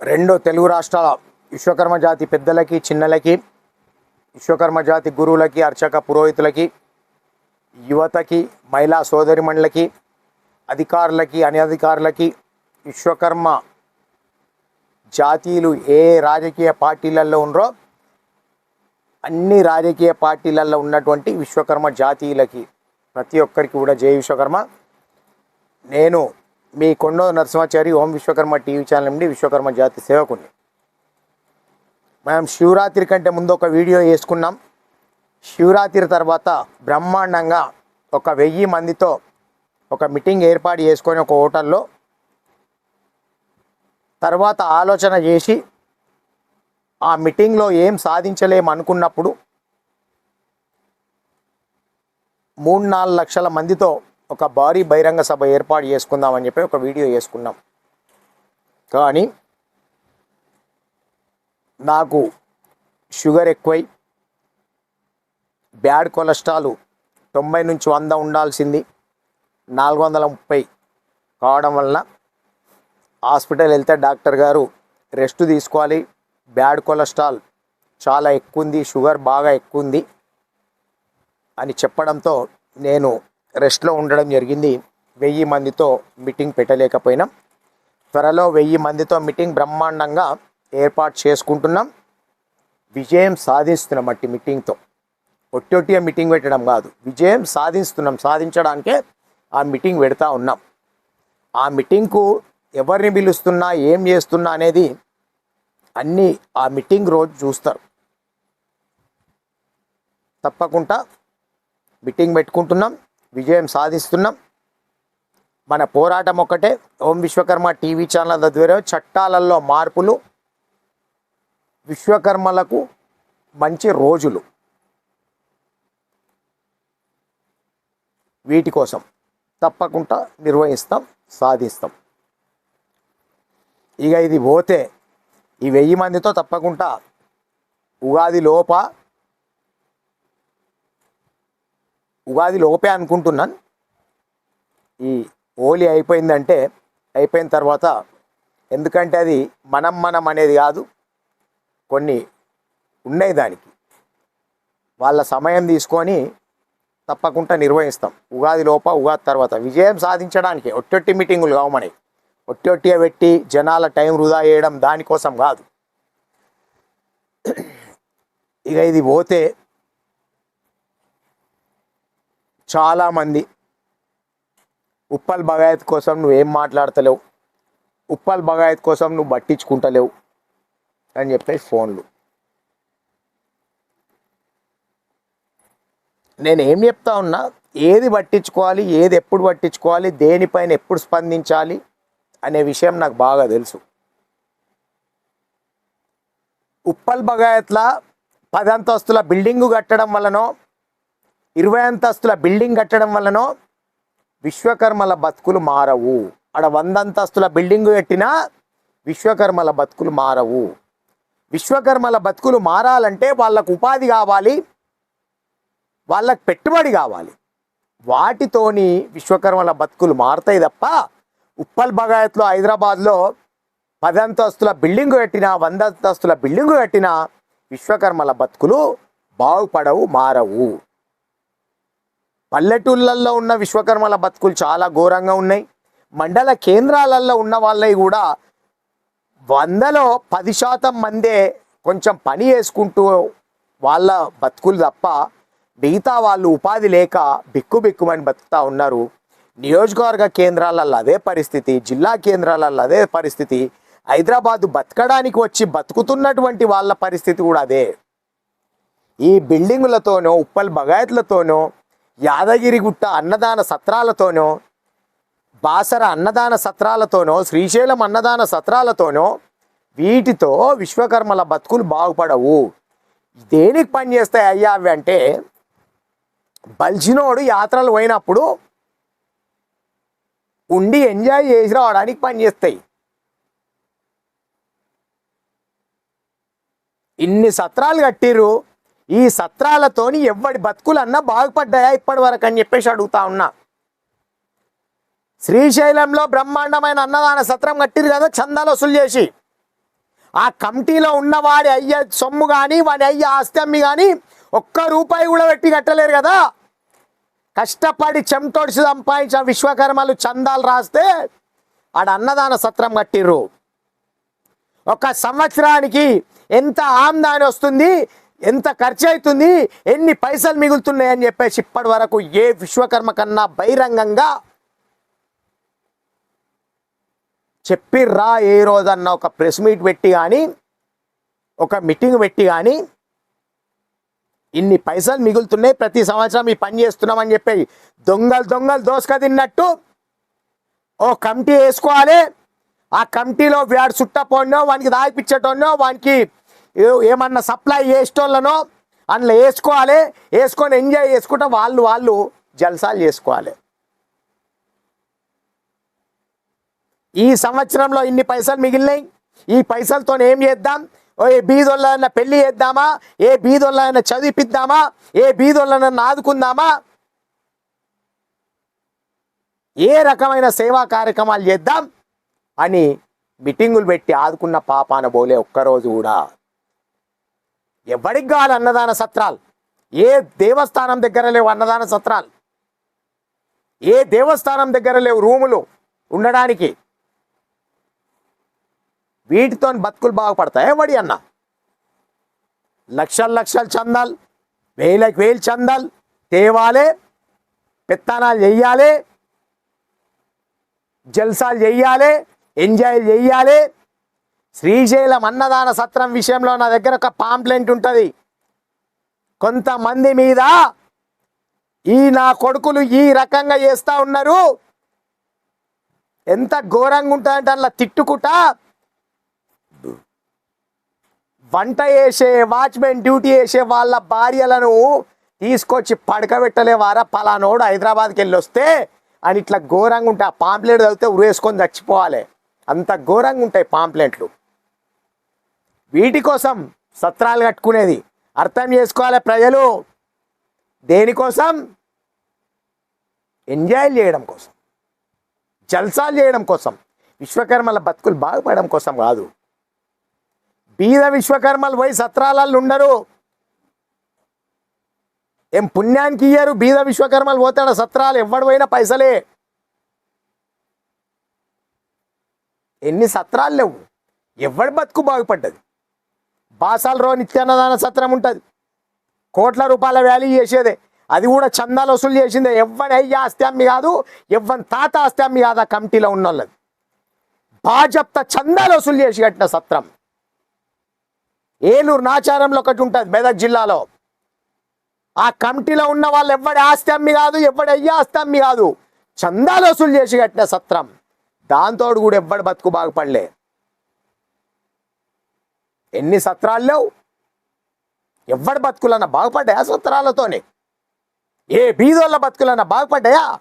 రెండు తెలుగు రాష్ట్రాల విశ్వకర్మ జాతి పెద్దలకి చిన్నలకి విశ్వకర్మ జాతి గురువులకి అర్చక పురోహితులకి యువతకి మహిళా సోదరిమణులకి అధికారులకి అనధికారులకి విశ్వకర్మ జాతీయులు ఏ రాజకీయ పార్టీలలో ఉన్నారో అన్ని రాజకీయ పార్టీలలో ఉన్నటువంటి విశ్వకర్మ జాతీయులకి ప్రతి ఒక్కరికి కూడా జై విశ్వకర్మ. నేను మీ Kondo Narasimhachari Om Vishwakarma TV channel నుండి విశ్వకర్మ జాతి సేవకుని. మనం శివరాత్రి కంటే ముందు ఒక వీడియో వేసుకున్నాం. శివరాత్రి తర్వాత బ్రహ్మాండంగా ఒక వెయ్యి మందితో ఒక మీటింగ్ ఏర్పాటు చేసుకొని ఒక హోటల్లో తర్వాత ఆలోచన చేసి ఆ మీటింగ్లో ఏం సాధించలేము అనుకున్నప్పుడు మూడు నాలుగు లక్షల మందితో ఒక భారీ బహిరంగ సభ ఏర్పాటు చేసుకుందామని చెప్పి ఒక వీడియో చేసుకున్నాం. కానీ నాకు షుగర్ ఎక్కువై బ్యాడ్ కొలెస్ట్రాల్ తొంభై నుంచి వంద ఉండాల్సింది నాలుగు వందల ముప్పై కావడం వలన హాస్పిటల్ వెళ్తే డాక్టర్ గారు రెస్ట్ తీసుకోవాలి. బ్యాడ్ కొలెస్ట్రాల్ చాలా ఎక్కువ ఉంది షుగర్ బాగా ఎక్కువ ఉంది అని చెప్పడంతో నేను రెస్ట్లో ఉండడం జరిగింది. వెయ్యి మందితో మీటింగ్ పెట్టలేకపోయినా త్వరలో వెయ్యి మందితో మీటింగ్ బ్రహ్మాండంగా ఏర్పాటు చేసుకుంటున్నాం. విజయం సాధిస్తున్నాం అట్టి మీటింగ్తో. ఒట్టొట్టిగా మీటింగ్ పెట్టడం కాదు విజయం సాధిస్తున్నాం సాధించడానికే ఆ మీటింగ్ పెడతా ఉన్నాం. ఆ మీటింగ్కు ఎవరిని పిలుస్తున్నా ఏం చేస్తున్నా అనేది అన్నీ ఆ మీటింగ్ రోజు చూస్తారు. తప్పకుండా మీటింగ్ పెట్టుకుంటున్నాం. విజయం సాధిస్తున్నాం. మన పోరాటం ఒక్కటే. ఓం విశ్వకర్మ టీవీ ఛానల్ ద్వారా చట్టాలలో మార్పులు విశ్వకర్మలకు మంచి రోజులు. వీటి కోసం తప్పకుండా నిర్వహిస్తాం సాధిస్తాం. ఇక ఇది పోతే ఈ వెయ్యి మందితో తప్పకుండా ఉగాది లోప ఉగాది లోపే అనుకుంటున్నాను. ఈ హోలీ అయిపోయిందంటే అయిపోయిన తర్వాత ఎందుకంటే అది మనం మనం అనేది కాదు కొన్ని ఉన్నాయి దానికి. వాళ్ళ సమయం తీసుకొని తప్పకుండా నిర్వహిస్తాం. ఉగాది లోప ఉగాది తర్వాత విజయం సాధించడానికి. ఒట్టొట్టి మీటింగులు కావమని ఒట్టొట్టిగా పెట్టి జనాల టైం వృధా చేయడం దానికోసం కాదు. ఇక ఇది పోతే చాలామంది ఉప్పల్ బగాయత్ కోసం నువ్వేం మాట్లాడతలేవు. ఉప్పల్ బగాయత్ కోసం నువ్వు పట్టించుకుంటలేవు అని చెప్పేసి ఫోన్లు. నేను ఏం చెప్తా ఉన్నా ఏది పట్టించుకోవాలి ఏది ఎప్పుడు పట్టించుకోవాలి దేనిపైన ఎప్పుడు స్పందించాలి అనే విషయం నాకు బాగా తెలుసు. ఉప్పల్ బగాయత్ల పది అంతస్తుల బిల్డింగు కట్టడం వలనో ఇరవై అంతస్తుల బిల్డింగ్ కట్టడం వల్లనో విశ్వకర్మల బతుకులు మారవు. ఆడ వంద అంతస్తుల బిల్డింగ్ కట్టినా విశ్వకర్మల బతుకులు మారవు. విశ్వకర్మల బతుకులు మారాలంటే వాళ్ళకు ఉపాధి కావాలి వాళ్ళకు పెట్టుబడి కావాలి. వాటితోని విశ్వకర్మల బతుకులు మారుతాయి తప్ప ఉప్పల్ బగాయత్లో హైదరాబాద్లో పది అంతస్తుల బిల్డింగ్ కట్టినా వంద అంతస్తుల బిల్డింగు కట్టినా విశ్వకర్మల బతుకులు బాగుపడవు మారవు. పల్లెటూళ్ళల్లో ఉన్న విశ్వకర్మల బతుకులు చాలా ఘోరంగా ఉన్నాయి. మండల కేంద్రాలలో ఉన్న వాళ్ళవి కూడా వందలో పది శాతం మందే కొంచెం పని చేసుకుంటూ వాళ్ళ బతుకులు తప్ప మిగతా వాళ్ళు ఉపాధి లేక బిక్కు బిక్కుమని బతుకుతా ఉన్నారు. నియోజకవర్గ కేంద్రాలలో అదే పరిస్థితి జిల్లా కేంద్రాలలో అదే పరిస్థితి. హైదరాబాదు బతకడానికి వచ్చి బతుకుతున్నటువంటి వాళ్ళ పరిస్థితి కూడా అదే. ఈ బిల్డింగులతోనో ఉప్పల్ బగాయత్లతోనో యాదగిరిగుట్ట అన్నదాన సత్రాలతోనో బాసర అన్నదాన సత్రాలతోనో శ్రీశైలం అన్నదాన సత్రాలతోనో వీటితో విశ్వకర్మల బతుకులు బాగుపడవు. దేనికి పని చేస్తాయి అయ్యా అవి అంటే బలిసినోడు యాత్రలు పోయినప్పుడు ఉండి ఎంజాయ్ చేసి రావడానికి పనిచేస్తాయి ఇన్ని సత్రాలు కట్టిరు ఈ సత్రాలతోని ఎవడి బతుకులన్నా బాగుపడ్డాయా ఇప్పటి వరకు అని చెప్పేసి అడుగుతా ఉన్నా. శ్రీశైలంలో బ్రహ్మాండమైన అన్నదాన సత్రం కట్టిరు కదా చందాలు వసూలు చేసి. ఆ కమిటీలో ఉన్నవాడి అయ్య సొమ్ము కానీ వాడి అయ్య ఆస్తి అమ్మి కానీ ఒక్క రూపాయి కూడా పెట్టి కట్టలేరు కదా. కష్టపడి చెమటోడిసి సంపాదించిన విశ్వకర్మలు చందాలు రాస్తే ఆడ అన్నదాన సత్రం కట్టిర్రు. ఒక సంవత్సరానికి ఎంత ఆమ్దాని వస్తుంది? ఎంత ఖర్చు అవుతుంది ఎన్ని పైసలు మిగులుతున్నాయి అని చెప్పేసి ఇప్పటి వరకు ఏ విశ్వకర్మ కన్నా బహిరంగంగా చెప్పిర్రా ఏ రోజన్న ఒక ప్రెస్ మీట్ పెట్టి కానీ ఒక మీటింగ్ పెట్టి కానీ ఇన్ని పైసలు మిగులుతున్నాయి ప్రతి సంవత్సరం ఈ పని చేస్తున్నామని చెప్పి దొంగలు దొంగలు దోసక తిన్నట్టు ఓ కమిటీ వేసుకోవాలి. ఆ కమిటీలో వాడు చుట్టపోడినో వానికి దాగిపించటోనో వానికి ఏమన్నా సప్లై చేసేటోళ్ళనో అందులో వేసుకోవాలి. వేసుకొని ఎంజాయ్ చేసుకుంటే వాళ్ళు వాళ్ళు జల్సాలు చేసుకోవాలి. ఈ సంవత్సరంలో ఇన్ని పైసలు మిగిలినాయి. ఈ పైసలతో ఏం చేద్దాం? ఓ ఏ బీదోళ్ళైనా పెళ్ళి చేద్దామా? ఏ బీదోళ్ళైనా చదివిపిద్దామా? ఏ బీదోళ్ళైనా ఆదుకుందామా? ఏ రకమైన సేవా కార్యక్రమాలు చేద్దాం? అని మీటింగులు పెట్టి ఆదుకున్న పాపాన బోలే ఒక్కరోజు కూడా. ఎవడికి కావాలి అన్నదాన సత్రాలు? ఏ దేవస్థానం దగ్గర లేవు అన్నదాన సత్రాలు? ఏ దేవస్థానం దగ్గర లేవు రూములు ఉండడానికి? వీటితో బతుకులు బాగుపడతాయి? వడి అన్న? లక్షల లక్షలు చందాలు వేలకు వేలు చందాలు తేవాలే పెత్తనాలు చెయ్యాలి జల్సాలు చెయ్యాలి ఎంజాయ్ చెయ్యాలి శ్రీశైలం అన్నదాన సత్రం విషయంలో నా దగ్గర ఒక పాంప్లెంట్ ఉంటుంది. కొంతమంది మీద ఈ నా కొడుకులు ఈ రకంగా చేస్తా ఉన్నారు. ఎంత ఘోరంగా ఉంటుందంటే అలా తిట్టుకుంటా వంట చేసే వాచ్మెన్ డ్యూటీ చేసే వాళ్ళ భార్యలను తీసుకొచ్చి పడకబెట్టలేవారా? పలానోడు హైదరాబాద్కి వెళ్ళి వస్తే అని ఇట్లా ఘోరంగా ఉంటాయి. ఆ పాంప్లెట్ చదివితే ఉరేసుకొని చచ్చిపోవాలి. అంత ఘోరంగా ఉంటాయి పాంప్లెట్లు. వీటి కోసం సత్రాలు కట్టుకునేది. అర్థం చేసుకోవాలి ప్రజలు. దేనికోసం ఎంజాయ్ చేయడం కోసం. జల్సాలు చేయడం కోసం. విశ్వకర్మల బతుకులు బాగుపడడం కోసం కాదు. బీద విశ్వకర్మలు పోయి సత్రాలలో ఉండరు. ఏం పుణ్యానికి ఇయ్యరు? బీద విశ్వకర్మలు పోతాడు సత్రాలు ఎవడు పోయినా పైసలే. ఎన్ని సత్రాలు లేవు. ఎవడి బతుకు బాగుపడ్డది? బాసాల రో నిత్యాన్నదాన సత్రం ఉంటుంది. కోట్ల రూపాయల వ్యాల్యూ చేసేదే. అది కూడా చందాలు వసూలు చేసిందే. ఎవ్వని అయ్యా ఆస్తి కాదు ఎవ్వని తాత ఆస్తి అమ్మి కాదు ఆ కమిటీలో ఉన్న వాళ్ళది బాజప్త చందాలు వసూలు చేసి కట్టిన సత్రం. ఏలూరు నాచారంలో ఒకటి ఉంటుంది మెదక్ జిల్లాలో. ఆ కమిటీలో ఉన్న వాళ్ళు ఎవడి ఆస్తి అమ్మి కాదు ఎవడి అయ్యా ఆస్తి అమ్మి కాదు. చందాలు వసూలు చేసి కట్టిన సత్రం. దాంతోడు కూడా ఎవ్వడి బతుకు బాగుపడలే. ఎన్ని సత్రాలు లేవు? ఎవడి బతుకులన్నా బాగుపడ్డాయా సత్రాలతోనే? ఏ బీదోళ్ళ బతుకులన్న బాగుపడ్డాయా?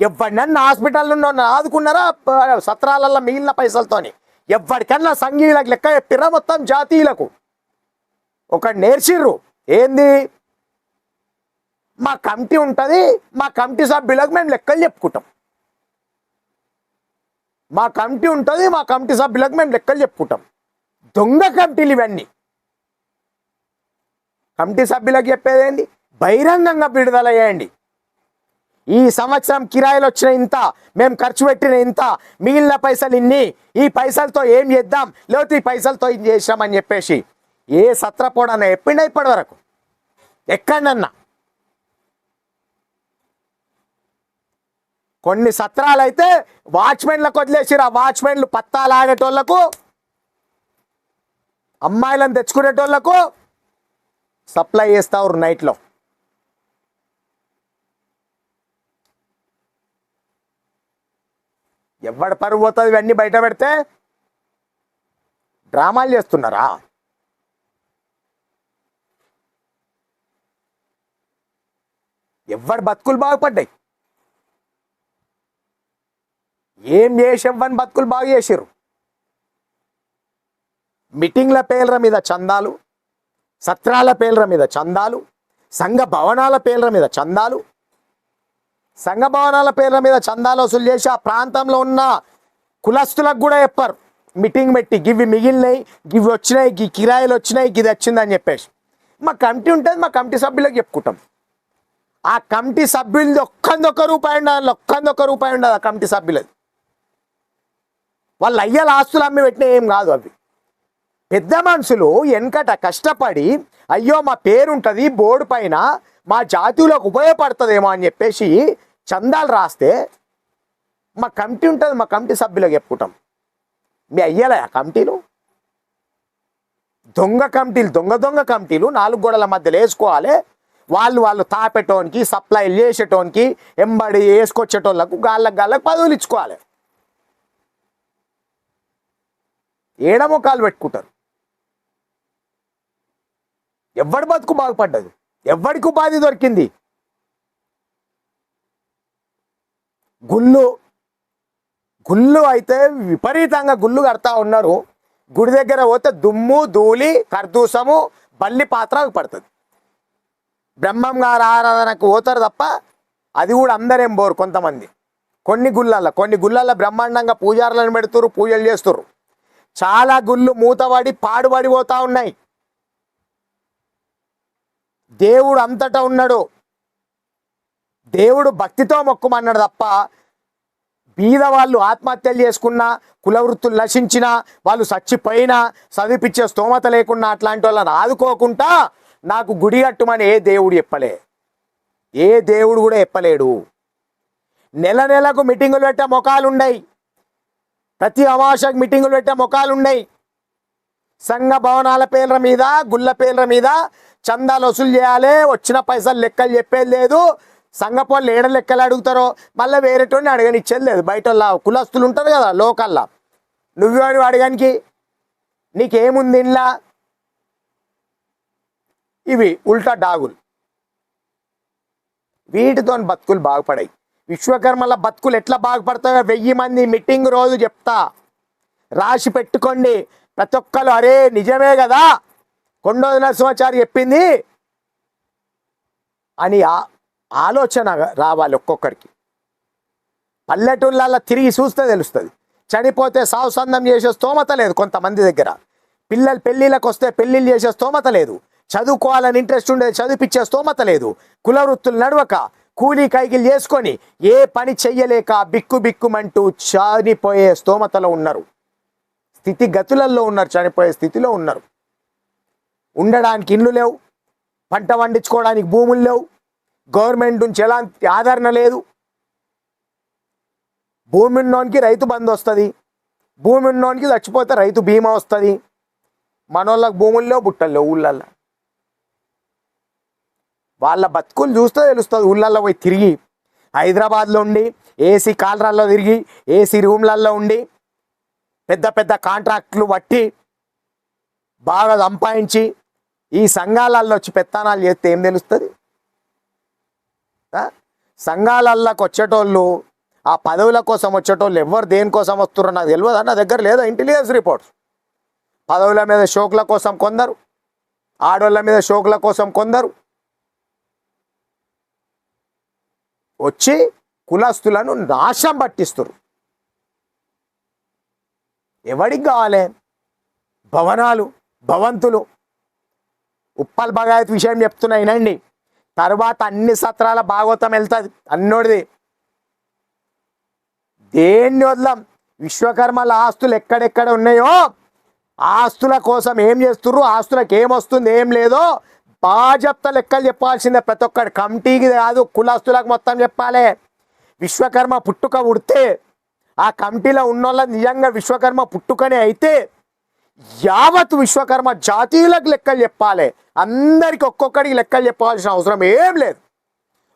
ఎవడినన్నా హాస్పిటల్ నుండి ఆదుకున్నారా? సత్రాలల్లో మిగిలిన పైసలతోని. ఎవరికన్నా సంఘీయులకు లెక్క చెప్పిర్రా మొత్తం జాతీయులకు? ఒకటి నేర్చిర్రు. ఏంది? మా కమిటీ ఉంటుంది మా కమిటీ సభ్యులకు మేము లెక్కలు చెప్పుకుంటాం. మా కమిటీ ఉంటుంది మా కమిటీ సభ్యులకు మేము లెక్కలు చెప్పుకుంటాం. దొంగ కమిటీలు ఇవన్నీ. కమిటీ సభ్యులకు చెప్పేదేంటి బహిరంగంగా విడుదల చేయండి. ఈ సంవత్సరం కిరాయిలు వచ్చిన ఇంత మేము ఖర్చు పెట్టిన ఇంత మిగిలిన పైసలు ఇన్ని ఈ పైసలతో ఏం చేద్దాం? లేకపోతే ఈ పైసలతో ఏం చేసామని చెప్పేసి ఏ సత్రపోడన్నా ఎప్పిండ ఇప్పటి వరకు ఎక్కడన్నా కొన్ని సత్రాలు అయితే వాచ్మెన్లకు వదిలేసిరు ఆ వాచ్మెన్లు పత్తాలు ఆడేటోళ్ళకు అమ్మాయిలను తెచ్చుకునేటోళ్ళకు సప్లై చేస్తారు నైట్లో. ఎవడి పరువు పోతుంది ఇవన్నీ బయట పెడితే డ్రామాలు చేస్తున్నారా? ఎవడి బతుకులు బాగుపడ్డాయి? ఏం చేసి ఎవ్వని బతుకులు బాగు చేసిర్రు? మీటింగ్ల పేర్ల మీద చందాలు సత్రాల పేర్ల మీద చందాలు సంఘ భవనాల పేర్ల మీద చందాలు సంఘ భవనాల పేర్ల మీద చందాలు వసూలు చేసి ఆ ప్రాంతంలో ఉన్న కులస్తులకు కూడా చెప్పారు. మీటింగ్ పెట్టి గివి మిగిలినాయి గివి వచ్చినాయి గి కిరాయిలు వచ్చినాయి గిది వచ్చిందని చెప్పేసి. మా కమిటీ ఉంటుంది మా కమిటీ సభ్యులకు చెప్పుకుంటాం. ఆ కమిటీ సభ్యులది ఒక్కందొక్క రూపాయి ఉండాలి ఒక్కందొక్క రూపాయి ఉండదు ఆ కమిటీ సభ్యులది. వాళ్ళ అయ్యాల ఆస్తులు అమ్మి పెట్టినా ఏం కాదు అవి. పెద్ద మనుషులు వెనకట కష్టపడి అయ్యో మా పేరుంటుంది బోర్డు పైన మా జాతీయులకు ఉపయోగపడుతుందేమో అని చెప్పేసి చందాలు రాస్తే మా కమిటీ ఉంటుంది మా కమిటీ సభ్యులకు చెప్పుకుంటాం. మీ అయ్యలే ఆ కమిటీలు? దొంగ కమిటీలు దొంగ దొంగ కమిటీలు నాలుగు గోడల మధ్యలో వేసుకోవాలి. వాళ్ళు వాళ్ళు తాపేటోనికి సప్లై చేసేటోనికి ఎంబడి వేసుకొచ్చేటోళ్ళకు గాళ్ళకు గాళ్ళకు పదవులు ఇచ్చుకోవాలి. ఏడముఖాలు పెట్టుకుంటారు. ఎవడి బతుకు బాగుపడ్డది? ఎవడికి ఉపాధి దొరికింది? గుళ్ళు. గుళ్ళు అయితే విపరీతంగా గుళ్ళు కడతా ఉన్నారు. గుడి దగ్గర పోతే దుమ్ము ధూళి కర్దూసము బల్లి పాత్ర పడుతుంది. బ్రహ్మం గారు ఆరాధనకు పోతారు తప్ప అది కూడా అందరేం పోరు కొంతమంది. కొన్ని గుళ్ళల్లో కొన్ని గుళ్ళల్లో బ్రహ్మాండంగా పూజారులను పెడుతురు పూజలు చేస్తురు చాలా గుళ్ళు మూతబడి పాడుబడి పోతూ ఉన్నాయి. దేవుడు అంతటా ఉన్నాడు. దేవుడు భక్తితో మొక్కుమన్నాడు తప్ప బీద వాళ్ళు ఆత్మహత్యలు చేసుకున్నా కులవృత్తులు నశించినా వాళ్ళు చచ్చిపోయినా చదివిపించే స్తోమత లేకున్నా అట్లాంటి వాళ్ళని ఆదుకోకుండా నాకు గుడి కట్టుమని ఏ దేవుడు చెప్పలే. ఏ దేవుడు కూడా చెప్పలేడు. నెల నెలకు మీటింగులు పెట్టే ముఖాలున్నాయి ప్రతి అమావాస్యకు మీటింగులు పెట్టే ముఖాలున్నాయి సంఘ భవనాల పేర్ల మీద గుళ్ళ పేర్ల మీద చందాలు వసూలు చేయాలి వచ్చిన పైసలు లెక్కలు చెప్పేది లేదు. సంఘ పోళ్ళు ఏడ లెక్కలు అడుగుతారో మళ్ళీ వేరేటోని అడగనిచ్చేది లేదు. బయట కులస్తులు ఉంటారు కదా లోకల్లా. నువ్వేవాడు అడగానికి? నీకేముంది ఇంట్లో ఇవి ఉల్టా డాగులు. వీటితో బతుకులు బాగుపడాయి. విశ్వకర్మల బతుకులు ఎట్లా బాగుపడతాయో వెయ్యి మంది మీటింగ్ రోజు చెప్తా. రాసి పెట్టుకోండి. ప్రతి ఒక్కరు అరే నిజమే కదా? కొండోది నరసింహాచారి చెప్పింది అని ఆ- ఆలోచన రావాలి ఒక్కొక్కరికి. పల్లెటూళ్ళల్లో తిరిగి చూస్తే తెలుస్తుంది. చనిపోతే సావుసందం చేసే స్తోమత లేదు కొంతమంది దగ్గర. పిల్లలు పెళ్ళిళ్ళకి వస్తే పెళ్ళిళ్ళు చేసే స్తోమత లేదు. చదువుకోవాలని ఇంట్రెస్ట్ ఉండేది చదివిపించే స్తోమత లేదు. కుల వృత్తులు నడవక కూలీ కైకిలు చేసుకొని ఏ పని చెయ్యలేక బిక్కు బిక్కుమంటూ చనిపోయే స్తోమతలో ఉన్నారు. స్థితిగతులలో ఉన్నారు చనిపోయే స్థితిలో ఉన్నారు. ఉండడానికి ఇండ్లు లేవు పంట పండించుకోవడానికి భూములు లేవు గవర్నమెంట్ నుంచి ఎలాంటి ఆదరణ లేదు. భూమి ఉన్నోనికి రైతు బంధు వస్తుంది భూమి ఉన్నోనికి చచ్చిపోతే రైతు బీమా వస్తుంది. మనోళ్ళకి భూముల్లో బుట్టల్లో ఊళ్ళల్లో. వాళ్ళ బతుకులు చూస్తే తెలుస్తుంది ఊళ్ళల్లో పోయి తిరిగి హైదరాబాద్లో ఉండి ఏసీ కాలరాల్లో తిరిగి ఏసీ రూమ్లల్లో ఉండి పెద్ద పెద్ద కాంట్రాక్ట్లు పట్టి బాగా సంపాదించి ఈ సంఘాలల్లో వచ్చి పెత్తానాలు చేస్తే ఏం తెలుస్తుంది? సంఘాలల్లోకి వచ్చేటోళ్ళు ఆ పదవుల కోసం వచ్చేటోళ్ళు ఎవరు దేనికోసం వస్తున్నారో నాకు తెలియదు? నా దగ్గర లేదా ఇంటెలిజెన్స్ రిపోర్ట్స్ పదవుల మీద షోకుల కోసం కొందరు ఆడోళ్ళ మీద షోకుల కోసం కొందరు వచ్చి కులస్తులను నాశం పట్టిస్తారు ఎవడికి కావాలి? భవనాలు భవంతులు ఉప్పల్ భగాయత్ విషయం చెప్తున్నా వినండి. తర్వాత అన్ని సత్రాల భాగవతం వెళ్తుంది. అన్నోడిది. దేన్ని వదలం? విశ్వకర్మల ఆస్తులు ఎక్కడెక్కడ ఉన్నాయో ఆస్తుల కోసం ఏం చేస్తుర్రు? ఆస్తులకు ఏం వస్తుంది? ఏం లేదో బాజప్త లెక్కలు చెప్పాల్సిందే. ప్రతి ఒక్కటి కమిటీకి కాదు కులాస్తులకు మొత్తం చెప్పాలి. విశ్వకర్మ పుట్టుక ఉడితే ఆ కమిటీలో ఉన్నోళ్ళ నిజంగా విశ్వకర్మ పుట్టుకనే అయితే యావత్ విశ్వకర్మ జాతీయులకు లెక్కలు చెప్పాలి. అందరికి ఒక్కొక్కడికి లెక్కలు చెప్పాల్సిన అవసరం ఏం లేదు.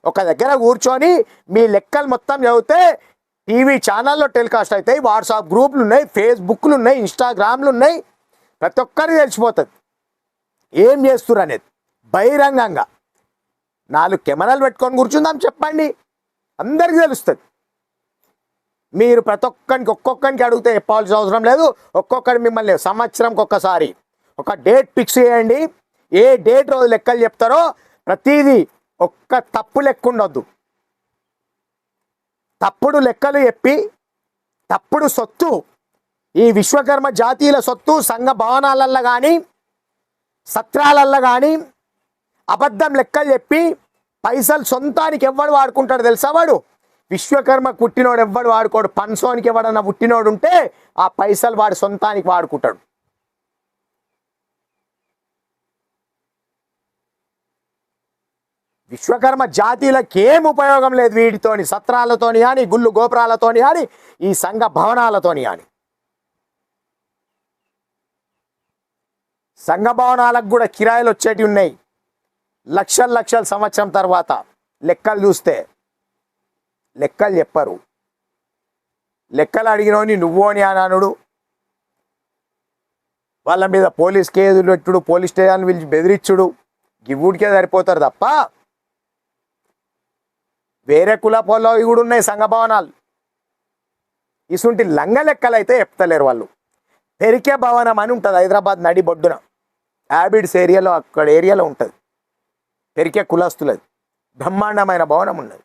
ఒక దగ్గర కూర్చొని మీ లెక్కలు మొత్తం చదివితే టీవీ ఛానల్లో టెలికాస్ట్ అవుతాయి వాట్సాప్ గ్రూపులు ఉన్నాయి ఫేస్బుక్లు ఉన్నాయి ఇన్స్టాగ్రామ్లు ఉన్నాయి. ప్రతి ఒక్కరికి తెలిసిపోతుంది. ఏం చేస్తున్నారు అనేది? బహిరంగంగా. నాలుగు కెమెరాలు పెట్టుకొని కూర్చుందాం చెప్పండి. అందరికీ తెలుస్తుంది. మీరు ప్రతి ఒక్కరికి ఒక్కొక్కరికి అడిగితే చెప్పాల్సిన అవసరం లేదు. ఒక్కొక్కరి మిమ్మల్ని సంవత్సరంకి ఒక్కసారి ఒక డేట్ ఫిక్స్ చేయండి. ఏ డేట్ రోజు లెక్కలు చెప్తారో ప్రతిదీ ఒక్క తప్పు లెక్క ఉండొద్దు. తప్పుడు లెక్కలు చెప్పి తప్పుడు సొత్తు ఈ విశ్వకర్మ జాతీయుల సొత్తు సంఘ భవనాలల్లో కానీ సత్రాలల్లో కానీ అబద్ధం లెక్కలు చెప్పి పైసలు సొంతానికి ఎవ్వడు వాడుకుంటాడు తెలుసా వాడు? విశ్వకర్మ పుట్టినోడు ఎవ్వడు వాడుకోడు. పన్సోనికి ఎవడన్నా పుట్టినోడు ఉంటే ఆ పైసలు వాడి సొంతానికి వాడుకుంటాడు. విశ్వకర్మ జాతీయులకు ఏం ఉపయోగం లేదు వీటితోని సత్రాలతోని కానీ గుళ్ళు గోపురాలతోని కానీ ఈ సంఘ భవనాలతోని కానీ సంఘ భవనాలకు కూడా కిరాయిలు వచ్చేటివి ఉన్నాయి. లక్షల లక్షల సంవత్సరం తర్వాత లెక్కలు చూస్తే. లెక్కలు చెప్పరు. లెక్కలు అడిగినోని నువ్వు అని అననుడు వాళ్ళ మీద పోలీస్ కేసులు పెట్టుడు పోలీస్ స్టేషన్ పిలిచి బెదిరించుడు గివ్వుడికే సరిపోతారు తప్ప వేరే కుల పొలవి కూడా ఉన్నాయి సంఘ భవనాలు. ఇసుంటి లంగ లెక్కలు అయితే చెప్తలేరు వాళ్ళు. పెరికే భవనం అని ఉంటుంది హైదరాబాద్ నడి బొడ్డున. యాబిడ్స్ ఏరియాలో అక్కడ ఏరియాలో ఉంటుంది. పెరికే కులస్తులది. బ్రహ్మాండమైన భవనం ఉన్నది.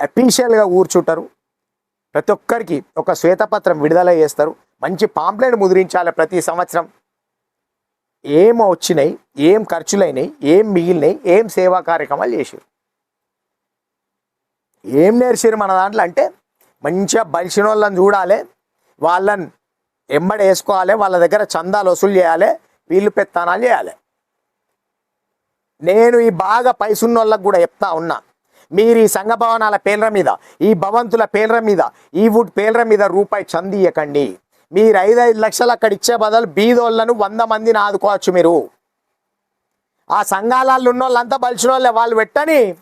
అఫీషియల్గా కూర్చుంటారు. ప్రతి ఒక్కరికి ఒక శ్వేతపత్రం విడుదల చేస్తారు. మంచి పాంప్లెట్ ముద్రించాలి ప్రతి సంవత్సరం. ఏం వచ్చినాయి ఏం ఖర్చులైనాయి ఏం మిగిలినాయి ఏం సేవా కార్యక్రమాలు చేసారు ఏం నేర్చారు మన దాంట్లో అంటే మంచిగా బలిసిన వాళ్ళని చూడాలి వాళ్ళని ఎంబడి వేసుకోవాలి వాళ్ళ దగ్గర చందాలు వసూలు చేయాలి వీళ్ళు పెత్తానాలు చేయాలి. నేను ఈ బాగా పైసున్న వాళ్ళకు కూడా చెప్తా ఉన్నా. మీరు ఈ సంఘ భవనాల పేర్ల మీద ఈ భవంతుల పేర్ల మీద ఈ వుడ్ పేర్ల మీద రూపాయి చందియకండి మీరు ఐదు ఐదు లక్షలు అక్కడ ఇచ్చే బదులు బీదోళ్ళను వంద మందిని ఆదుకోవచ్చు మీరు. ఆ సంఘాలలో ఉన్న వాళ్ళంతా బలిచినోళ్ళే వాళ్ళే వాళ్ళు పెట్టని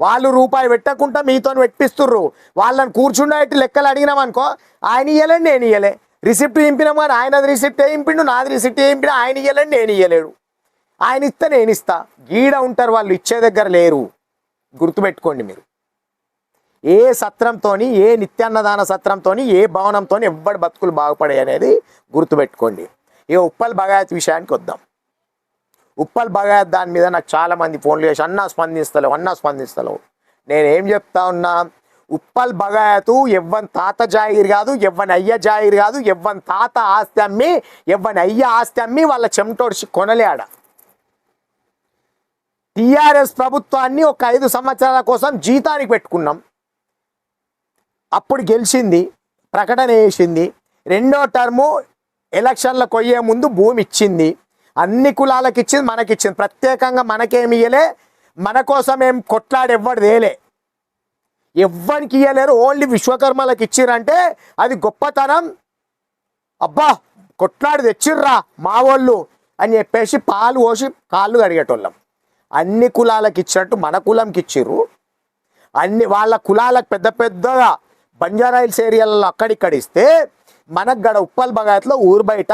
వాళ్ళు రూపాయి పెట్టకుండా మీతో పెట్టిస్తుర్రు. వాళ్ళని కూర్చుండేటి లెక్కలు అడిగినామనుకో ఆయన ఇయ్యలేండి నేను ఇయ్యలే. రిసిప్ట్ ఇంపినాం కానీ ఆయనది రిసిప్ట్ ఏంపిండు నాది రిసిప్ట్ ఏంపినా ఆయన ఇయ్యలేండి నేను ఇయ్యలేడు. ఆయన ఇస్తే నేను ఇస్తా. గీడ ఉంటారు వాళ్ళు ఇచ్చే దగ్గర లేరు. గుర్తుపెట్టుకోండి మీరు. ఏ సత్రంతోని ఏ నిత్యాన్నదాన సత్రంతోని ఏ భవనంతో ఎవ్వడి బతుకులు బాగుపడాయి అనేది గుర్తుపెట్టుకోండి. ఇక ఉప్పల్ బగాయత్ విషయానికి వద్దాం. ఉప్పల్ బగాయత్ దాని మీద నాకు చాలామంది ఫోన్లు చేసి అన్నా స్పందిస్తలేవు అన్నా స్పందిస్తలేవు. నేనేం చెప్తా ఉన్నా ఉప్పల్ బగాయతు ఎవ్వని తాత జాగిరి కాదు ఎవ్వని అయ్య జాగిరి కాదు ఎవ్వని తాత ఆస్తి అమ్మి ఎవ్వని అయ్య ఆస్తి అమ్మి వాళ్ళ చెమటోడిచి కొనలేడ? టిఆర్ఎస్ ప్రభుత్వాన్ని ఒక ఐదు సంవత్సరాల కోసం జీతానికి పెట్టుకున్నాం. అప్పుడు గెలిచింది ప్రకటన వేసింది రెండో టర్ము ఎలక్షన్లకు కొయ్యే ముందు భూమి ఇచ్చింది. అన్ని కులాలకు ఇచ్చింది మనకి ఇచ్చింది. ప్రత్యేకంగా మనకేమి ఇయ్యలే మన కోసం ఏం కొట్లాడి ఎవ్వడు తేలే. ఎవ్వరికి ఇయ్యలేరు ఓన్లీ విశ్వకర్మలకు ఇచ్చిరంటే అది గొప్పతనం. అబ్బా కొట్లాడి తెచ్చిర్రా మా వాళ్ళు అని చెప్పేసి పాలు పోసి కాళ్ళు కడిగేటోళ్ళం. అన్ని కులాలకు ఇచ్చినట్టు మన కులంకి ఇచ్చిర్రు. అన్ని వాళ్ళ కులాలకు పెద్ద పెద్దగా బంజారాయిల్స్ ఏరియాలలో అక్కడిక్కడ ఇస్తే మనకు గడ ఉప్పల్ బగాయత్లో ఊరు బయట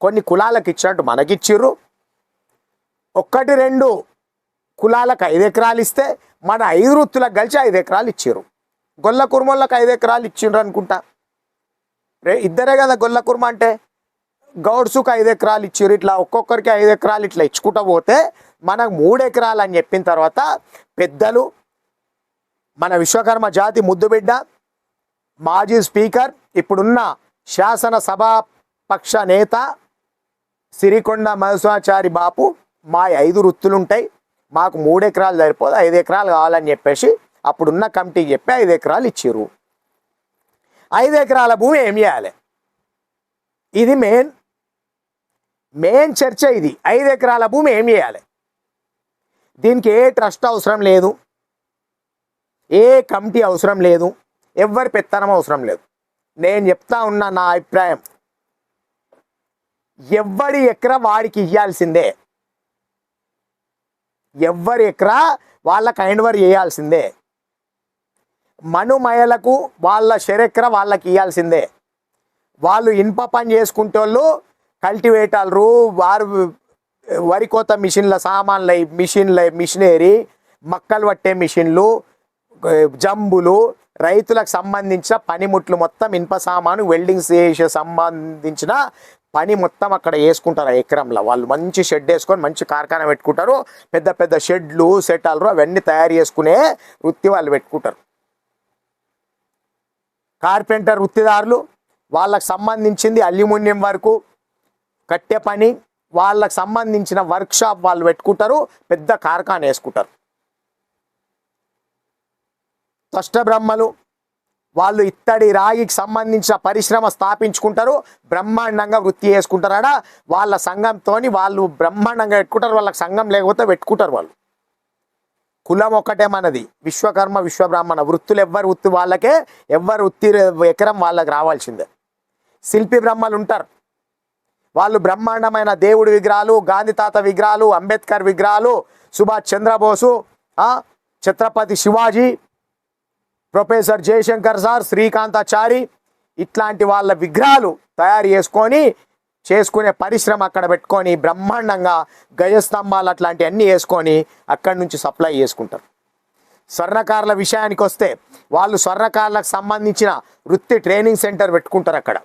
కొన్ని కులాలకు ఇచ్చినట్టు మనకిచ్చిర్రు ఒక్కటి రెండు కులాలకు ఐదు ఎకరాలు ఇస్తే మన ఐదు వృత్తులకు కలిసి ఐదు ఎకరాలు ఇచ్చిర్రు. గొల్ల కుర్మలకు ఐదు ఎకరాలు ఇచ్చిండ్రు అనుకుంటా. రే ఇద్దరే కదా గొల్ల కుర్మ అంటే? గౌడ్సుకు ఐదు ఎకరాలు ఇచ్చిర్రు. ఇట్లా ఒక్కొక్కరికి ఐదు ఎకరాలు ఇట్లా ఇచ్చుకుంటూ పోతే మనకు మూడు ఎకరాలు అని చెప్పిన తర్వాత పెద్దలు మన విశ్వకర్మ జాతి ముద్దుబిడ్డ మాజీ స్పీకర్ ఇప్పుడున్న శాసనసభాపక్ష నేత సిరికొండ మధుసాచారి బాపు మా ఐదు వృత్తులుంటాయి. మాకు మూడు ఎకరాలు సరిపోదు ఐదు ఎకరాలు కావాలని చెప్పేసి అప్పుడున్న కమిటీకి చెప్పి ఐదు ఎకరాలు ఇచ్చిర్రు. ఐదు ఎకరాల భూమి ఏం చేయాలి? ఇది మెయిన్ మెయిన్ చర్చ ఇది. ఐదు ఎకరాల భూమి ఏం చేయాలి? దీనికి ఏ ట్రస్ట్ అవసరం లేదు. ఏ కమిటీ అవసరం లేదు. ఎవరి పెత్తనం అవసరం లేదు. నేను చెప్తా ఉన్న నా అభిప్రాయం. ఎవరి ఎకరా వాడికి ఇవ్వాల్సిందే ఎవరి ఎకరా వాళ్ళకి ఐండ్వర్ చేయాల్సిందే. మనుమయలకు వాళ్ళ షెరెక్ర వాళ్ళకి ఇవ్వాల్సిందే వాళ్ళు ఇనుప పని చేసుకుంటోళ్ళు కల్టివేటర్లు వారు వరి కోత మిషన్ల సామాన్ల మిషన్ల మిషనరీ మక్కలు పట్టే మిషన్లు జంబులు రైతులకు సంబంధించిన పనిముట్లు మొత్తం ఇనుప సామాను వెల్డింగ్స్ చేసే సంబంధించిన పని మొత్తం అక్కడ వేసుకుంటారు ఆ ఎకరంలో. వాళ్ళు మంచి షెడ్ వేసుకొని మంచి కార్ఖానా పెట్టుకుంటారు. పెద్ద పెద్ద షెడ్లు సెటాలు అవన్నీ తయారు చేసుకునే వృత్తి వాళ్ళు పెట్టుకుంటారు. కార్పెంటర్ వృత్తిదారులు వాళ్ళకు సంబంధించింది అల్యూమినియం వరకు కట్టే పని వాళ్ళకు సంబంధించిన వర్క్షాప్ వాళ్ళు పెట్టుకుంటారు పెద్ద కార్ఖాన వేసుకుంటారు. బ్రహ్మలు వాళ్ళు ఇత్తడి రాగికి సంబంధించిన పరిశ్రమ స్థాపించుకుంటారు బ్రహ్మాండంగా వృత్తి చేసుకుంటారట వాళ్ళ సంఘంతో వాళ్ళు బ్రహ్మాండంగా పెట్టుకుంటారు వాళ్ళకి సంఘం లేకపోతే పెట్టుకుంటారు వాళ్ళు. కులం ఒక్కటే మనది. విశ్వకర్మ విశ్వబ్రాహ్మణ. వృత్తులు ఎవ్వరు వృత్తి వాళ్ళకే ఎవ్వరు వృత్తి ఎకరం వాళ్ళకి రావాల్సిందే. శిల్పి బ్రహ్మలు ఉంటారు. వాళ్ళు బ్రహ్మాండమైన దేవుడి విగ్రహాలు గాంధీ తాత విగ్రహాలు అంబేద్కర్ విగ్రహాలు సుభాష్ చంద్రబోసు ఛత్రపతి శివాజీ ప్రొఫెసర్ జయశంకర్ సార్ శ్రీకాంతాచారి ఇట్లాంటి వాళ్ళ విగ్రహాలు తయారు చేసుకొని చేసుకునే పరిశ్రమ అక్కడ పెట్టుకొని బ్రహ్మాండంగా గజస్తంభాలు అట్లాంటివి అన్నీ వేసుకొని అక్కడి నుంచి సప్లై చేసుకుంటారు. స్వర్ణకారుల విషయానికి వస్తే వాళ్ళు స్వర్ణకారులకు సంబంధించిన వృత్తి ట్రైనింగ్ సెంటర్ పెట్టుకుంటారు అక్కడ.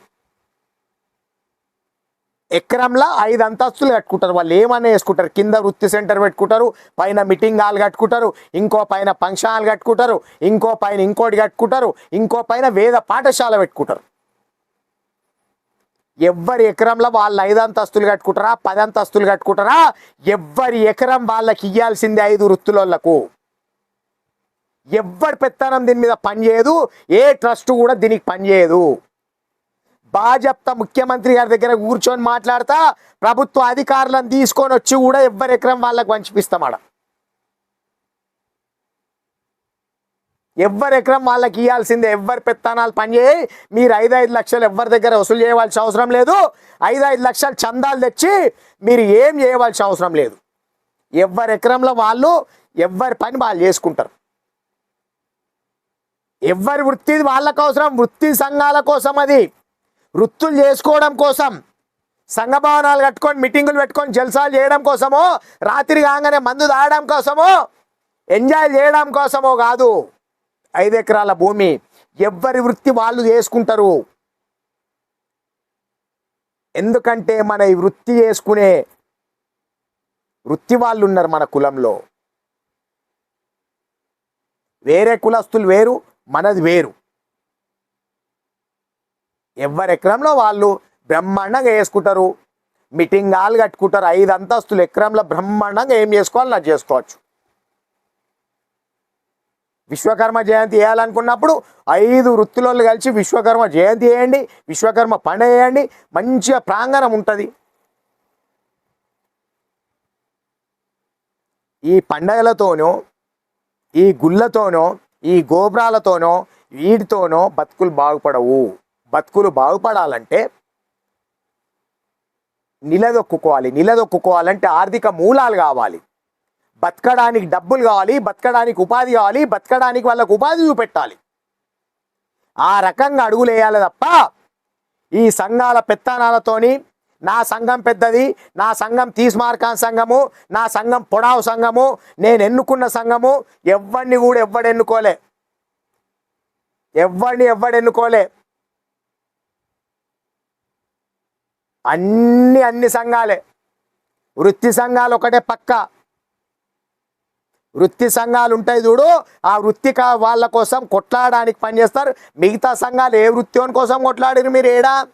ఎకరంలో ఐదు అంతస్తులు కట్టుకుంటారు. వాళ్ళు ఏమన్నా వేసుకుంటారు. కింద వృత్తి సెంటర్ పెట్టుకుంటారు. పైన మీటింగ్ హాల్ కట్టుకుంటారు. ఇంకో పైన ఫంక్షన్ హాల్ కట్టుకుంటారు. ఇంకో పైన ఇంకోటి కట్టుకుంటారు. ఇంకో పైన వేద పాఠశాల పెట్టుకుంటారు. ఎవ్వరి ఎకరంలో వాళ్ళు ఐదు అంతస్తులు కట్టుకుంటారా? పది అంతస్తులు కట్టుకుంటారా? ఎవ్వరి ఎకరం వాళ్ళకి ఇవ్వాల్సింది ఐదు వృత్తులకు ఎవ్వరి పెత్తనం దీని మీద పనిచేయదు. ఏ ట్రస్ట్ కూడా దీనికి పనిచేయదు. బాజప్త ముఖ్యమంత్రి గారి దగ్గర కూర్చొని మాట్లాడతా ప్రభుత్వ అధికారులను తీసుకొని వచ్చి కూడా ఎవ్వరి ఎకరం వాళ్ళకు పంచిపిస్తామాడ ఎవ్వరి ఎకరం వాళ్ళకి ఇవ్వాల్సిందే ఎవ్వరి పెత్తనాలు పనిచేయి మీరు ఐదు ఐదు లక్షలు ఎవ్వరి దగ్గర వసూలు చేయవలసిన అవసరం లేదు ఐదు ఐదు లక్షలు చందాలు తెచ్చి మీరు ఏం చేయవలసిన అవసరం లేదు. ఎవ్వరి ఎకరంలో వాళ్ళు ఎవ్వరి పని వాళ్ళు చేసుకుంటారు. ఎవ్వరి వృత్తి వాళ్ళకు అవసరం వృత్తి సంఘాల కోసం అది. వృత్తులు చేసుకోవడం కోసం సంఘ భవనాలు కట్టుకొని మీటింగులు పెట్టుకొని జల్సాలు చేయడం కోసమో రాత్రి కాగానే మందు తాగడం కోసమో ఎంజాయ్ చేయడం కోసమో కాదు. ఐదు ఎకరాల భూమి ఎవ్వరి వృత్తి వాళ్ళు చేసుకుంటారు. ఎందుకంటే మన ఈ వృత్తి చేసుకునే వృత్తి వాళ్ళు ఉన్నారు మన కులంలో. వేరే కులస్తులు వేరు మనది వేరు. ఎవరి ఎకరంలో వాళ్ళు బ్రహ్మాండంగా వేసుకుంటారు? మీటింగ్ హాల్ కట్టుకుంటారు. ఐదు అంతస్తులు ఎకరంలో బ్రహ్మాండంగా ఏం చేసుకోవాలి? నాకు చేసుకోవచ్చు. విశ్వకర్మ జయంతి వేయాలనుకున్నప్పుడు ఐదు వృత్తులలో కలిసి విశ్వకర్మ జయంతి వేయండి విశ్వకర్మ పండుగ వేయండి మంచిగా ప్రాంగణం ఉంటుంది. ఈ పండగలతోనో ఈ గుళ్ళతోనో ఈ గోపురాలతోనో వీటితోనో బతుకులు బాగుపడవు. బతుకులు బాగుపడాలంటే నిలదొక్కుకోవాలి నిలదొక్కుకోవాలంటే ఆర్థిక మూలాలు కావాలి. బతకడానికి డబ్బులు కావాలి బతకడానికి ఉపాధి కావాలి బతకడానికి వాళ్ళకు ఉపాధి చూపెట్టాలి. ఆ రకంగా అడుగులు వేయాలి తప్ప ఈ సంఘాల పెత్తనాలతోని నా సంఘం పెద్దది నా సంఘం తీస్మార్కాన్ సంఘము నా సంఘం పొడావు సంఘము నేను ఎన్నుకున్న సంఘము ఎవరిని కూడా ఎవ్వడు ఎన్నుకోలే. ఎవ్వడెన్నుకోలే ఎవ్వడు ఎన్నుకోలే అన్ని అన్ని సంఘాలే. వృత్తి సంఘాలు ఒకటే పక్క. వృత్తి సంఘాలు ఉంటాయి చూడు ఆ వృత్తి వాళ్ళ కోసం కొట్లాడడానికి పనిచేస్తారు మిగతా సంఘాలు ఏ వృత్తిని కోసం కొట్లాడిరు మీరు ఏడా?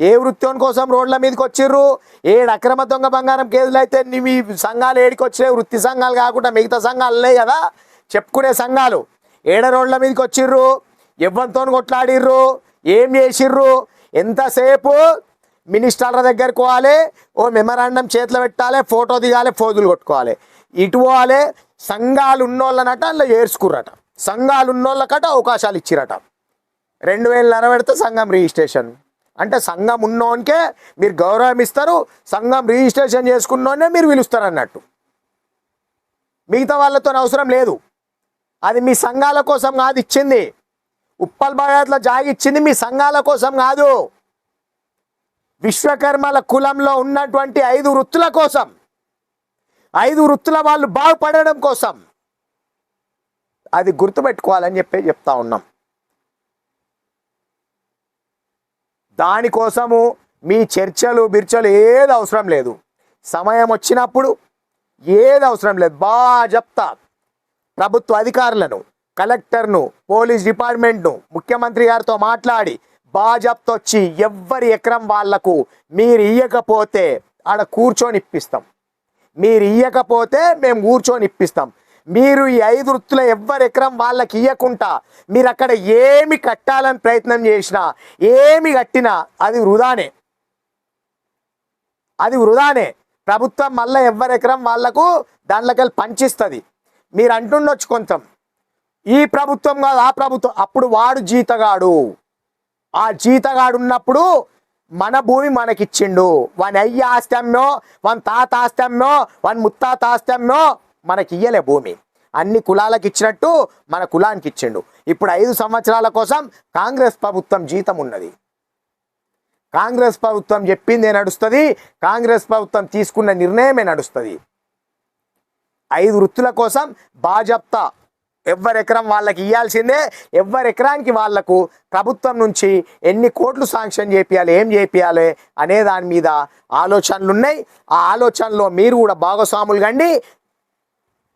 ఏ వృత్తిని కోసం రోడ్ల మీదకి వచ్చిర్రు? ఏడు అక్రమ దొంగ బంగారం కేసులు అయితే మీ సంఘాలు ఏడికి వచ్చినాయి? వృత్తి సంఘాలు కాకుండా మిగతా సంఘాలు కదా? చెప్పుకునే సంఘాలు. ఏడ రోడ్ల మీదకి వచ్చిర్రు? ఎవరితో కొట్లాడిర్రు? ఏం చేసిర్రు? ఎంతసేపు మినిస్టర్ల దగ్గరికి పోవాలి ఓ మెమరాండం చేతిలో పెట్టాలి ఫోటో దిగాలి ఫోజులు కొట్టుకోవాలి. ఇటు పోవాలి సంఘాలు ఉన్నోళ్ళనట అందులో ఏర్చుకుర్రట సంఘాలు ఉన్నోళ్ళకట అవకాశాలు ఇచ్చిరట. రెండు వేల నరబెడితే సంఘం రిజిస్ట్రేషన్. అంటే సంఘం ఉన్నోనికే మీరు గౌరవం ఇస్తారు సంఘం రిజిస్ట్రేషన్ చేసుకున్నోనే మీరు పిలుస్తారు అన్నట్టు మిగతా వాళ్ళతో అవసరం లేదు. అది మీ సంఘాల కోసం కాదు ఇచ్చింది. ఉప్పల్ బాగాత్లో జాగిచ్చింది మీ సంఘాల కోసం కాదు. విశ్వకర్మల కులంలో ఉన్నటువంటి ఐదు వృత్తుల కోసం ఐదు వృత్తుల వాళ్ళు బాగుపడడం కోసం అది గుర్తుపెట్టుకోవాలని చెప్పి చెప్తా ఉన్నాం. దానికోసము మీ చర్చలు బిర్చలు ఏది అవసరం లేదు. సమయం వచ్చినప్పుడు ఏది అవసరం లేదు. బాగా చెప్తా. ప్రభుత్వ అధికారులను కలెక్టర్ను పోలీస్ డిపార్ట్మెంట్ను ముఖ్యమంత్రి గారితో మాట్లాడి బాజప్తో వచ్చి ఎవ్వరి ఎకరం వాళ్ళకు మీరు ఇయ్యకపోతే ఆడ కూర్చొని ఇప్పిస్తాం. మీరు ఇయ్యకపోతే మేము కూర్చొని ఇప్పిస్తాం. మీరు ఈ ఐదు వృత్తుల ఎవ్వరు ఎకరం వాళ్ళకి ఇయ్యకుండా మీరు అక్కడ ఏమి కట్టాలని ప్రయత్నం చేసినా ఏమి కట్టినా అది వృధానే. అది వృధానే. ప్రభుత్వం మళ్ళీ ఎవ్వరి ఎకరం వాళ్ళకు దాంట్లోకి పంచిస్తుంది. మీరు అంటుండొచ్చు కొంచెం. ఈ ప్రభుత్వం కాదు ఆ ప్రభుత్వం. అప్పుడు వాడు జీతగాడు. ఆ జీతగాడు ఉన్నప్పుడు మన భూమి మనకిచ్చిండు. వాని అయ్య ఆస్తి వాని తాత ఆస్తి వాని ముత్తాత ఆస్తి మనకి ఇయ్యలే భూమి. అన్ని కులాలకు ఇచ్చినట్టు మన కులానికి ఇచ్చిండు ఇప్పుడు ఐదు సంవత్సరాల కోసం కాంగ్రెస్ ప్రభుత్వం జీతం ఉన్నది కాంగ్రెస్ ప్రభుత్వం చెప్పిందే నడుస్తుంది కాంగ్రెస్ ప్రభుత్వం తీసుకున్న నిర్ణయమే నడుస్తుంది. ఐదు వృత్తుల కోసం బాజప్తా ఎవరి ఎకరం వాళ్ళకి ఇవ్వాల్సిందే ఎవరి ఎకరానికి వాళ్ళకు ప్రభుత్వం నుంచి ఎన్ని కోట్లు శాంక్షన్ చేపియాలి ఏం చేపియాలి అనే దాని మీద ఆలోచనలు ఉన్నాయి. ఆ ఆలోచనలో మీరు కూడా భాగస్వాములు కండి.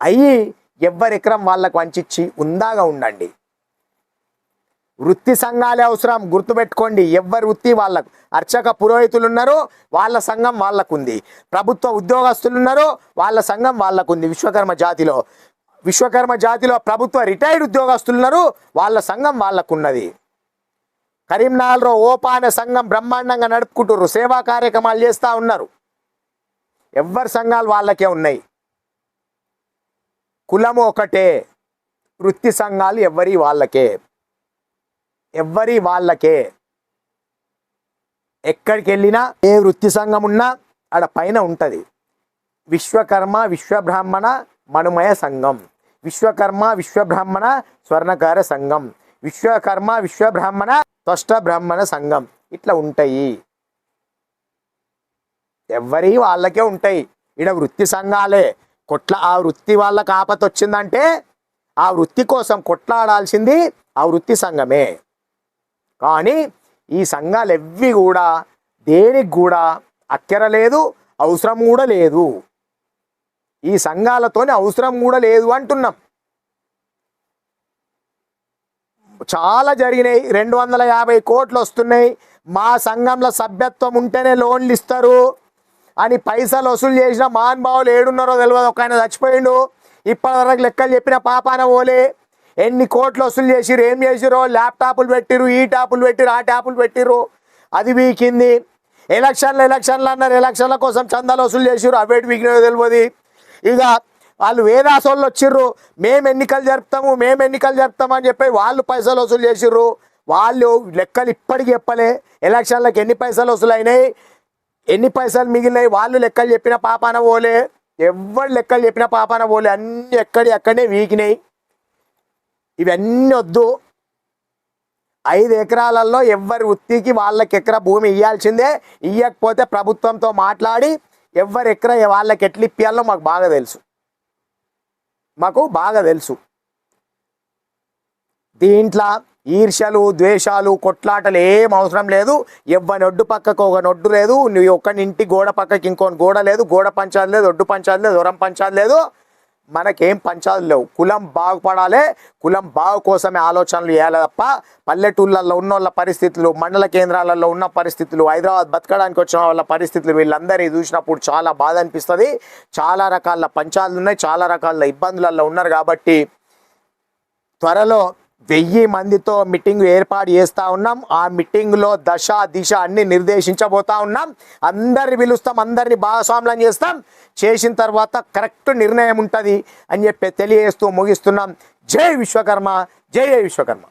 అయ్యి ఎవరి ఎకరం వాళ్ళకు వంచిచ్చి ఉందాగా ఉండండి. వృత్తి సంఘాలే అవసరం గుర్తుపెట్టుకోండి. ఎవరి వృత్తి వాళ్ళకు అర్చక పురోహితులు ఉన్నారు వాళ్ళ సంఘం వాళ్ళకు ఉంది ప్రభుత్వ ఉద్యోగస్తులు ఉన్నారు వాళ్ళ సంఘం వాళ్ళకు ఉంది విశ్వకర్మ జాతిలో. విశ్వకర్మ జాతిలో ప్రభుత్వ రిటైర్డ్ ఉద్యోగస్తులు ఉన్నారు వాళ్ళ సంఘం వాళ్ళకు ఉన్నది కరీంనగర్లో ఓపాన సంఘం బ్రహ్మాండంగా నడుపుకుంటున్నారు. సేవా కార్యక్రమాలు చేస్తూ ఉన్నారు. ఎవరి సంఘాలు వాళ్ళకే ఉన్నాయి. కులము ఒకటే. వృత్తి సంఘాలు ఎవరి వాళ్ళకే. ఎవ్వరి వాళ్ళకే. ఎక్కడికి వెళ్ళినా ఏ వృత్తి సంఘం ఉన్నా ఆడ పైన ఉంటుంది. విశ్వకర్మ విశ్వబ్రాహ్మణ మనుమయ సంఘం. విశ్వకర్మ విశ్వబ్రాహ్మణ స్వర్ణకార సంఘం. విశ్వకర్మ విశ్వబ్రాహ్మణ త్వష్ట బ్రాహ్మణ సంఘం. ఇట్లా ఉంటాయి. ఎవరి వాళ్ళకే ఉంటాయి. ఈడ వృత్తి సంఘాలే. కొట్ల ఆ వృత్తి వాళ్ళకి ఆపత వచ్చిందంటే ఆ వృత్తి కోసం కొట్లాడాల్సింది ఆ వృత్తి సంఘమే. కానీ ఈ సంఘాలు ఎవ్వి కూడా దేనికి కూడా అక్కర లేదు అవసరం కూడా లేదు. ఈ సంఘాలతోనే అవసరం కూడా లేదు అంటున్నాం. చాలా జరిగినాయి. రెండు వందల యాభై కోట్లు వస్తున్నాయి. మా సంఘంలో సభ్యత్వం ఉంటేనే లోన్లు ఇస్తారు. అని పైసలు వసూలు చేసిన మహానుభావులు ఏడున్నారో తెలియదు ఒక ఆయన చచ్చిపోయిండు. ఇప్పటివరకు లెక్కలు చెప్పిన పాపాన ఓలే ఎన్ని కోట్లు వసూలు చేసిరు ఏం చేసిరో ల్యాప్టాప్లు పెట్టిరు ఈ ట్యాపులు పెట్టిరు ఆ ట్యాపులు పెట్టిరు అది వీకింది. ఎలక్షన్లు ఎలక్షన్లు అన్నారు. ఎలక్షన్ల కోసం చందాలు వసూలు చేసిరు అవేటి వీకినో తెలియదు ఇక వాళ్ళు వేదాసోళ్ళు వచ్చిర్రు మేము ఎన్నికలు జరుపుతాము మేము ఎన్నికలు జరుపుతాము అని చెప్పి వాళ్ళు పైసలు వసూలు చేసిర్రు. వాళ్ళు లెక్కలు ఇప్పటికి చెప్పలే. ఎలక్షన్లకు ఎన్ని పైసలు వసూలు అయినాయి ఎన్ని పైసలు మిగిలినాయి? వాళ్ళు లెక్కలు చెప్పిన పాపాన పోలే. ఎవరు లెక్కలు చెప్పిన పాపాన పోలే. అన్ని ఎక్కడి అక్కడనే వీకినాయి ఇవన్నీ వద్దు. ఐదు ఎకరాలలో ఎవరి వృత్తికి వాళ్ళకి ఎకరా భూమి ఇవ్వాల్సిందే ఇవ్వకపోతే ప్రభుత్వంతో మాట్లాడి ఎవరు ఎక్కడ వాళ్ళకి ఎట్లా ఇప్పియాలో మాకు బాగా తెలుసు. మాకు బాగా తెలుసు. దీంట్లో ఈర్ష్యలు ద్వేషాలు కొట్లాటలు ఏం అవసరం లేదు. ఎవ్వని ఒడ్డు పక్కకు ఒక నొడ్డు లేదు. నువ్వు ఒక్కని ఇంటి గోడ పక్కకి ఇంకోని గోడ లేదు. గోడ పంచాలు లేదు ఒడ్డు పంచాలు లేదు దూరం పంచాలు లేదు. మనకేం పంచాలు లేవు. కులం బాగుపడాలి కులం బాగు కోసమే ఆలోచనలు చేయాలి తప్ప పల్లెటూళ్ళల్లో ఉన్న వాళ్ళ పరిస్థితులు మండల కేంద్రాలలో ఉన్న పరిస్థితులు హైదరాబాద్ బతకడానికి వచ్చిన వాళ్ళ పరిస్థితులు వీళ్ళందరినీ చూసినప్పుడు చాలా బాధ అనిపిస్తుంది. చాలా రకాల పంచాలు ఉన్నాయి చాలా రకాల ఇబ్బందులలో ఉన్నారు కాబట్టి త్వరలో వెయ్యి మందితో మీటింగ్ ఏర్పాటు చేస్తూ ఉన్నాం. ఆ మీటింగ్లో దశ దిశ అన్ని నిర్దేశించబోతా ఉన్నాం. అందరిని పిలుస్తాం అందరిని భాగస్వామ్యం చేస్తాం. చేసిన తర్వాత కరెక్ట్ నిర్ణయం ఉంటుంది అని చెప్పి తెలియజేస్తూ ముగిస్తున్నాం. జై విశ్వకర్మ జై జై విశ్వకర్మ.